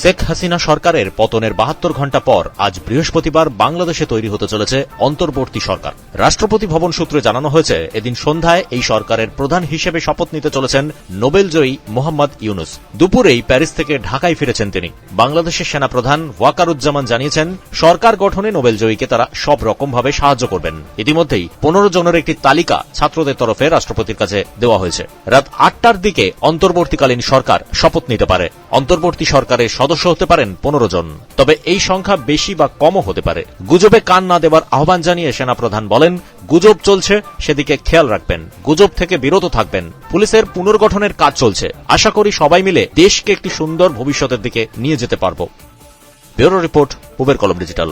শেখ হাসিনা সরকারের পতনের বাহাত্তর ঘণ্টা পর আজ বৃহস্পতিবার বাংলাদেশে তৈরি হতে চলেছে অন্তর্বর্তী সরকার। রাষ্ট্রপতি ভবন সূত্রে জানানো হয়েছে, এদিন সন্ধ্যায় এই সরকারের প্রধান হিসেবে শপথ নিতে চলেছেন নোবেলজয়ী মোহাম্মদ ইউনুস। দুপুরেই প্যারিস থেকে ঢাকায় ফিরেছেন তিনি। বাংলাদেশের সেনাপ্রধান ওয়াকারুজ্জামান জানিয়েছেন, সরকার গঠনে নোবেলজয়ীকে তারা সব রকমভাবে সাহায্য করবেন। ইতিমধ্যেই পনেরো জনের একটি তালিকা ছাত্রদের তরফে রাষ্ট্রপতির কাছে দেওয়া হয়েছে। রাত আটটার দিকে অন্তর্বর্তীকালীন সরকার শপথ নিতে পারে। অন্তর্বর্তী সরকারের সদস্য হতে পারেন পনেরো জন। তবে এই সংখ্যা বেশি বা কমও হতে পারে। গুজবে কান না দেবার আহ্বান জানিয়ে সেনাপ্রধান বলেন, গুজব চলছে, সেদিকে খেয়াল রাখবেন। গুজব থেকে বিরত থাকবেন। পুলিশের পুনর্গঠনের কাজ চলছে। আশা করি সবাই মিলে দেশকে একটি সুন্দর ভবিষ্যতের দিকে নিয়ে যেতে পারব। ব্যুরো রিপোর্ট, উবের কলম ডিজিটাল।